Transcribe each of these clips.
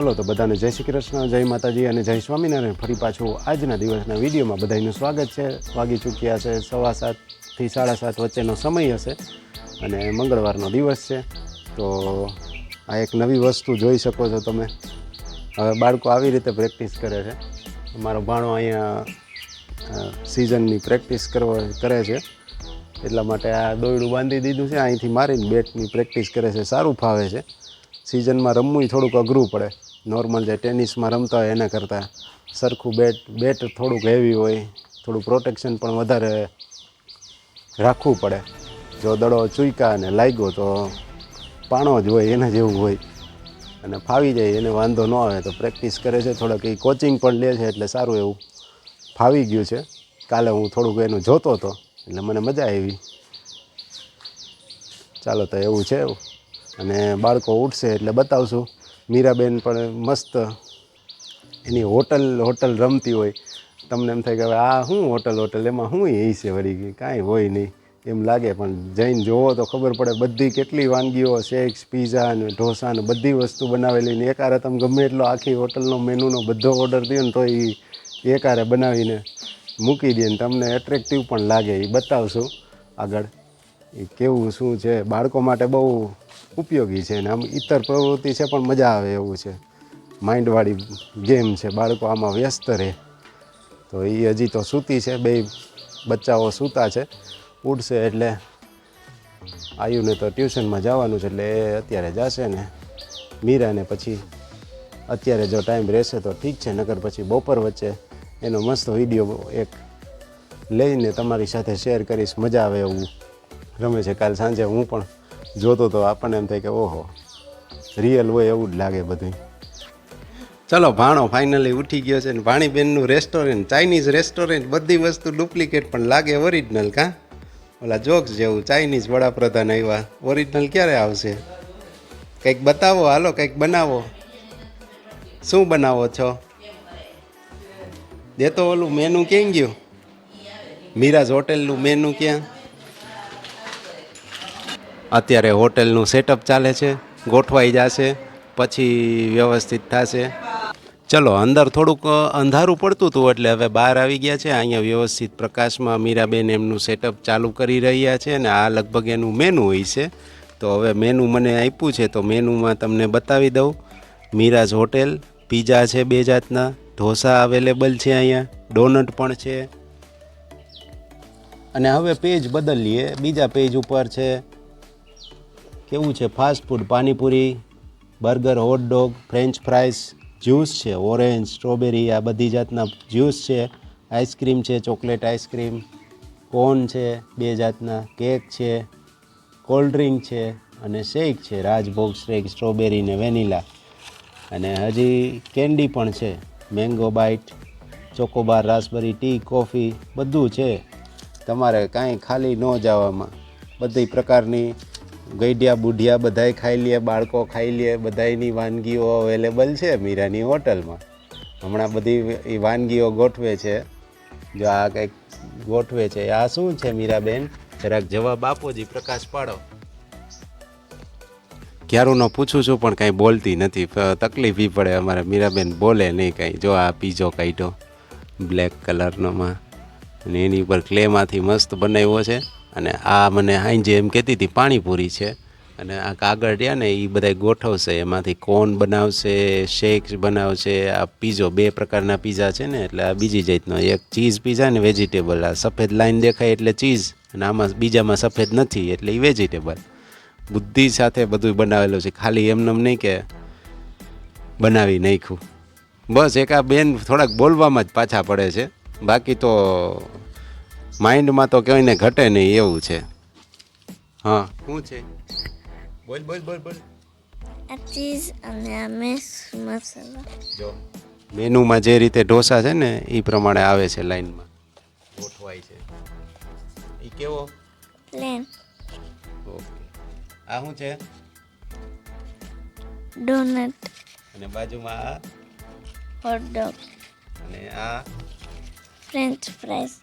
ચાલો તો બધાને જય શ્રી કૃષ્ણ, જય માતાજી અને જય સ્વામિનારાયણ. ફરી પાછું આજના દિવસના વિડીયોમાં બધાનું સ્વાગત છે. વાગી ચૂક્યા છે સવા સાતથી સાડા સાત વચ્ચેનો સમય હશે અને મંગળવારનો દિવસ છે. તો આ એક નવી વસ્તુ જોઈ શકો છો તમે. હવે બાળકો આવી રીતે પ્રેક્ટિસ કરે છે. મારો ભાણો અહીંયા સિઝનની પ્રેક્ટિસ કરવા, કરે છે. એટલા માટે આ દોયડું બાંધી દીધું છે. અહીંથી મારીને બેટની પ્રેક્ટિસ કરે છે. સારું ફાવે છે. સિઝનમાં રમવું થોડુંક અઘરું પડે. નોર્મલ જે ટેનિસમાં રમતા હોય એના કરતાં સરખું બેટ બેટ થોડુંક હેવી હોય, થોડું પ્રોટેક્શન પણ વધારે રાખવું પડે. જો દડો ચૂઈકા અને લાગ્યો તો પાણો જ હોય, એના જેવું હોય. અને ફાવી જાય, એને વાંધો ન આવે તો પ્રેક્ટિસ કરે છે. થોડાક એ કોચિંગ પણ લે છે, એટલે સારું એવું ફાવી ગયું છે. કાલે હું થોડુંક એનું જોતો હતો, એટલે મને મજા આવી. ચાલો તો એવું છે. અને બાળકો ઉઠશે એટલે બતાવશું. મીરાબેન પણ મસ્ત. એની હોટલ હોટલ રમતી હોય. તમને એમ થાય કે હવે આ શું હોટલ હોટલ? એમાં શું એ છે વળી? કાંઈ હોય નહીં. એમ લાગે, પણ જઈને જોવો તો ખબર પડે બધી કેટલી વાનગીઓ શેક્સ પીઝા ને ઢોસા ને બધી વસ્તુ બનાવેલી ને એકારે તમે ગમે એટલો આખી હોટલનો મેનુનો બધો ઓર્ડર દો ને તો એ એકારે બનાવીને મૂકી દે ને તમને એટ્રેક્ટિવ પણ લાગે. એ બતાવશું આગળ. એ કેવું, શું છે? બાળકો માટે બહુ ઉપયોગી છે ને આમ ઇતર પ્રવૃત્તિ છે, પણ મજા આવે એવું છે. માઇન્ડવાળી ગેમ છે, બાળકો આમાં વ્યસ્ત રહે. તો એ હજી તો સૂતી છે, બે બચ્ચાઓ સૂતા છે, ઉઠશે એટલે આયુને તો ટ્યુશનમાં જવાનું છે, એટલે એ અત્યારે જશે ને મીરાને પછી અત્યારે જો ટાઈમ રહેશે તો ઠીક છે, નકર પછી બપોર વચ્ચે એનો મસ્ત વીડિયો એક લઈને તમારી સાથે શેર કરીશ, મજા આવે એવું. રમે છે, કાલ સાંજે હું પણ જોતો તો આપણને એમ થાય કે ઓહો રિયલ હોય એવું જ લાગે બધું ચલો, ભાણો ફાઇનલી ઉઠી ગયો છે ને ભાણીબેનનું રેસ્ટોરન્ટ ચાઇનીઝ રેસ્ટોરન્ટ બધી વસ્તુ ડુપ્લિકેટ પણ લાગે ઓરિજિનલ કાં? ઓલા જોક્સ જેવું ચાઇનીઝ વડાપ્રધાન આવ્યા. ઓરિજિનલ ક્યારે આવશે? કંઈક બતાવો, હાલો, કંઈક બનાવો. શું બનાવો છો? દેતો ઓલું મેનુ ક્યાં ગયું? મીરાજ હોટેલનું મેનુ ક્યાં? અત્યારે હોટેલનું સેટઅપ ચાલે છે, ગોઠવાઈ જશે, પછી વ્યવસ્થિત થશે. ચલો, અંદર થોડુંક અંધારું પડતું હતું એટલે હવે બહાર આવી ગયા છે. અહીંયા વ્યવસ્થિત પ્રકાશમાં મીરાબેન એમનું સેટઅપ ચાલુ કરી રહ્યા છે અને આ લગભગ એનું મેનુ હોય છે. તો હવે મેનુ મને આપ્યું છે, તો મેનુમાં તમને બતાવી દઉં. મીરાજ હોટેલ, પીઝા છે બે જાતના, ઢોસા અવેલેબલ છે અહીંયા, ડોનટ પણ છે. અને હવે પેજ બદલીએ, બીજા પેજ ઉપર છે. કેવું છે? Fast food panipuri, burger hot dog french fries juice છે ઓરેન્જ સ્ટ્રોબેરી આ બધી જાતના જ્યુસ છે આઈસ્ક્રીમ છે ચોકલેટ આઈસ્ક્રીમ કોન છે, બે જાતના કેક છે કોલ્ડ ડ્રિંક છે અને શેક છે રાજભોગ શેક સ્ટ્રોબેરી ને વેનીલા અને હજી કેન્ડી પણ છે mango bite chocobar raspberry tea coffee બધું છે. તમારે કાંઈ ખાલી ન જવામાં બધી પ્રકારની ગઈડિયા બુઢિયા બધાય ખાઈ લે, બાળકો ખાઈ લે, બધાયની વાનગીઓ અવેલેબલ છે મીરાની હોટલમાં. હમણાં બધી એ વાનગીઓ ગોઠવે છે. જો આ કંઈક ગોઠવે છે. આ શું છે મીરાબેન? જરાક જવાબ આપો જી, પ્રકાશ પાડો. ક્યારુંનો પૂછું છું, પણ કાંઈ બોલતી નથી. તકલીફ ઈ પડે અમારે. મીરાબેન બોલે નહીં કાંઈ. જો આ પીજો કાઢ્યો બ્લેક કલરનોમાં અને એની ઉપર ક્લેમાંથી મસ્ત બનાવ્યો છે. અને આ મને હાંજે એમ કહેતી હતી, પાણીપુરી છે. અને આ કાગળ રહ્યા ને એ બધા ગોઠવશે. એમાંથી કોન બનાવશે, શેક બનાવશે, આ પીઝો, બે પ્રકારના પીઝા છે ને, એટલે આ બીજી જાતનો. એક ચીઝ પીઝા ને વેજીટેબલ. આ સફેદ લાઈન દેખાય એટલે ચીઝ, અને આમાં બીજામાં સફેદ નથી, એટલે એ વેજીટેબલ. બુદ્ધિ સાથે બધું બનાવેલું છે. ખાલી એમનેમ નહીં કે બનાવી નાખ્યું. બસ એક આ બેન થોડાક બોલવામાં જ પાછા પડે છે. બાકી તો માઇન્ડમાં તો કોઈને ઘટે નહીં એવું છે. હા શું છે? બોલ બોલ બોલ બોલ. આ ચીઝ અને આ મેસ મસાલા જો મેનુમાં જે રીતે ઢોસા છે ને એ પ્રમાણે આવે છે લાઈનમાં. ગોઠવાય છે. એ કેવો? Plain okay. આ શું છે? ડોનટ અને બાજુમાં આ? હોટડોગ અને આ? ફ્રેન્ચ ફ્રાઈસ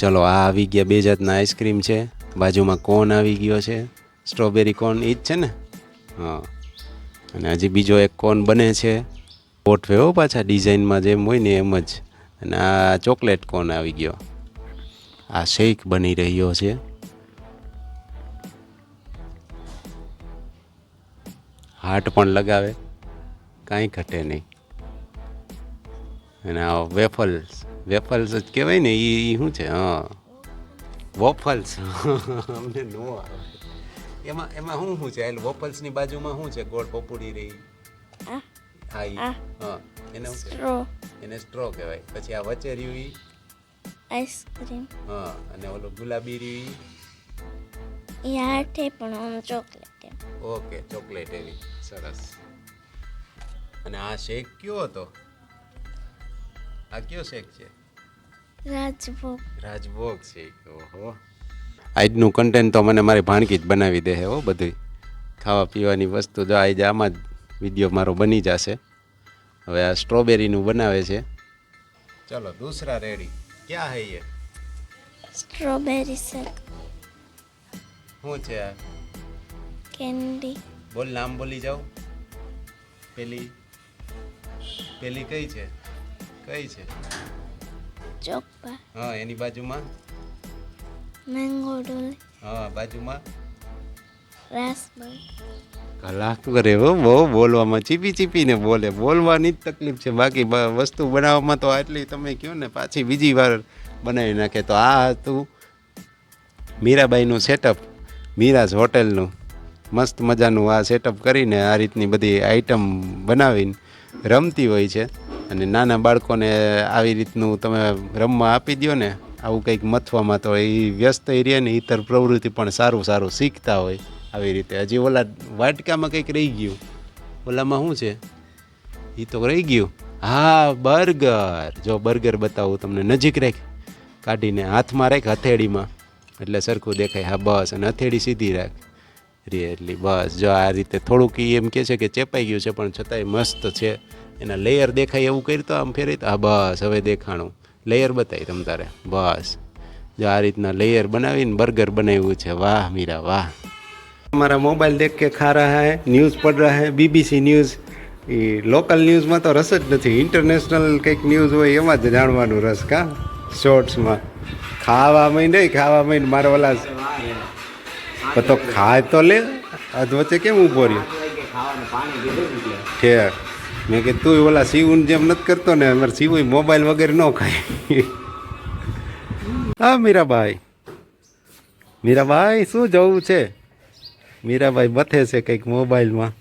ચલો, આ આવી ગયા બે જાતના આઈસ્ક્રીમ છે. બાજુમાં કોન આવી ગયો છે. સ્ટ્રોબેરી કોન એ જ છે ને? હા. અને હજી બીજો એક કોન બને છે. ગોઠવે હો પાછા ડિઝાઇનમાં જેમ હોય ને એમ જ. અને આ ચોકલેટ કોન આવી ગયો. આ શેક બની રહ્યો છે. હાર્ટ પણ લગાવે. કાંઈ ઘટે નહીં. અને આ વેફલ્સ. વેફલ્સ જ કહેવાય ને એ શું છે? હા. વોફલ્સ. અમને નો આવે. એમાં એમાં શું શું છે? એટલે વોફલ્સની બાજુમાં શું છે? ગોળ પપુડી રહી. હા ઈ. હા. એને સ્ટ્રો. એને સ્ટ્રો કહેવાય. પછી આ વચ્ચે રહ્યું ઈ. આઈસ્ક્રીમ. હા અને ઓલો ગુલાબી રહ્યું ઈ. એ પણ આમ ચોકલેટ ઓકે ચોકલેટ એવી. સરસ. અને આ શેક કયો હતો? આ કયો શેક છે? રાજભોગ. રાજભોગ શેક ઓહો. આજનું કન્ટેન્ટ તો મને મારી ભાણકી જ બનાવી દે હો બધું. ખાવા પીવાની વસ્તુ જો આજે આમાં જ વીડિયો મારો બની જશે. હવે આ સ્ટ્રોબેરીનું બનાવે છે. ચલો દૂસરા રેડી ક્યાં હે ये સ્ટ્રોબેરી શેક. શું છે આ? કેન્ડી. બોલ નામ બોલી જાઓ. પેલી. પેલી કઈ છે? કઈ છે? ચોકપા હા એની બાજુમાં? Mango dolly. હા બાજુમાં? રાસબરી કલાક કરે હો બહુ બોલવામાં ચીપી ચીપીને બોલે. બોલવાની જ તકલીફ છે. બાકી વસ્તુ બનાવવામાં તો આટલી તમે કહો ને પાછી બીજી વાર બનાવી નાખે. તો આ હતું મીરાબાઈનું સેટઅપ મીરાજ હોટેલનું. મસ્ત મજાનું આ સેટઅપ કરીને આ રીતની બધી આઈટમ બનાવીને રમતી હોય છે. અને નાના બાળકોને આવી રીતનું તમે રમવા આપી દો ને, આવું કંઈક મથવામાં તો એ વ્યસ્ત રહે ને ઇતર પ્રવૃત્તિ પણ સારું સારું શીખતા હોય આવી રીતે. હજી ઓલા વાટકામાં કંઈક રહી ગયું. ઓલામાં શું છે? એ તો રહી ગયું. હા, બર્ગર. જો બર્ગર બતાવું તમને. નજીક રાખ. કાઢીને હાથમાં રાખ હથેળીમાં. એટલે સરખું દેખાય. હા, બસ. અને હથેળી સીધી રાખ. રે બસ. જો આ રીતે થોડુંક એમ કે છે કે ચેપાઈ ગયું છે, પણ છતાંય મસ્ત છે. એના લેયર દેખાય એવું કરી તો આમ ફેરી તો હા, બસ. હવે દેખાણું. લેયર બતાવી તમ તારે. બસ. જો આ રીતના લેયર બનાવીને બર્ગર બનાવ્યું છે. વાહ, મીરા, વાહ. અમારા મોબાઈલ દેખ કે ખા રહા હે, ન્યૂઝ પડ રહા હે બીબીસી ન્યૂઝ. એ લોકલ ન્યૂઝમાં તો રસ જ નથી. ઇન્ટરનેશનલ કંઈક ન્યૂઝ હોય એમાં જ જાણવાનું રસ કા? શોર્ટ્સમાં ખાવામાં નહીં ખાવા માંડ. મારા ઓલા પણ તો ખાય તો લે. વચ્ચે કેમ ઊભો રહ્યો? ઠેક મેં કે તું ઓલા સીવું જેમ નથી કરતો ને, અમારે શિવું મોબાઈલ વગેરે ન ખાય. હા મીરાભાઈ મીરાભાઈ શું જવું છે? મીરાભાઈ બથે છે કંઈક મોબાઈલમાં.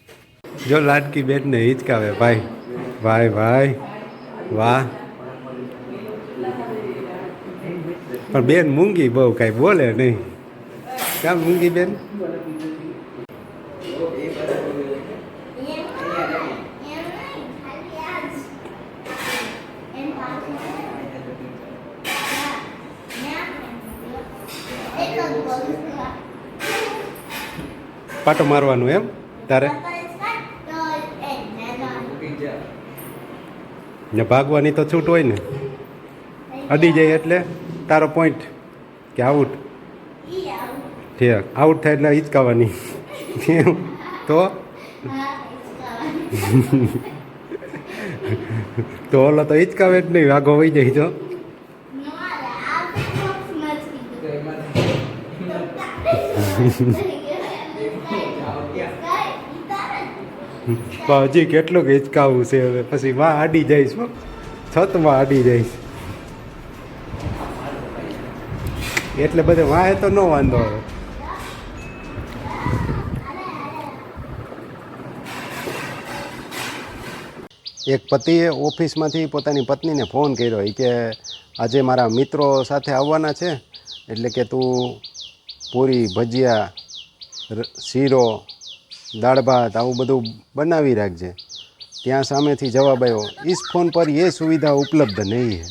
જો લાડકી બેનને હિચકાવે, ભાઈ. ભાઈ ભાઈ. વાહ. પણ બેન મૂંગી બહુ કાંઈ બોલે નહીં. કામ મૂંગી બેન પાટો મારવાનું એમ તારે ને ભાગવાની તો છૂટ હોય ને. અડી જાય એટલે તારો પોઈન્ટ કે આઉટ ઠીક આઉટ થાય એટલે હિચકાવાની. તો? તો ઓલો તો હિચકાવે જ નહીં, વાઘો વહી જાય તો. હજી કેટલું હિચકાવું છે હવે. પછી માં આડી જઈશ છત છતમાં આડી જઈશ એટલે બધે વાંહે તો ન વાંધો આવે. એક પતિએ ઓફિસમાંથી પોતાની પત્નીને ફોન કર્યો. એ કે આજે મારા મિત્રો સાથે આવવાના છે, એટલે કે તું પૂરી ભજીયા શીરો, દાળ ભાત, આવું બધું બનાવી રાખજે. ત્યાં સામેથી જવાબ આવ્યો, ઈસ ફોન પર એ સુવિધા ઉપલબ્ધ નહીં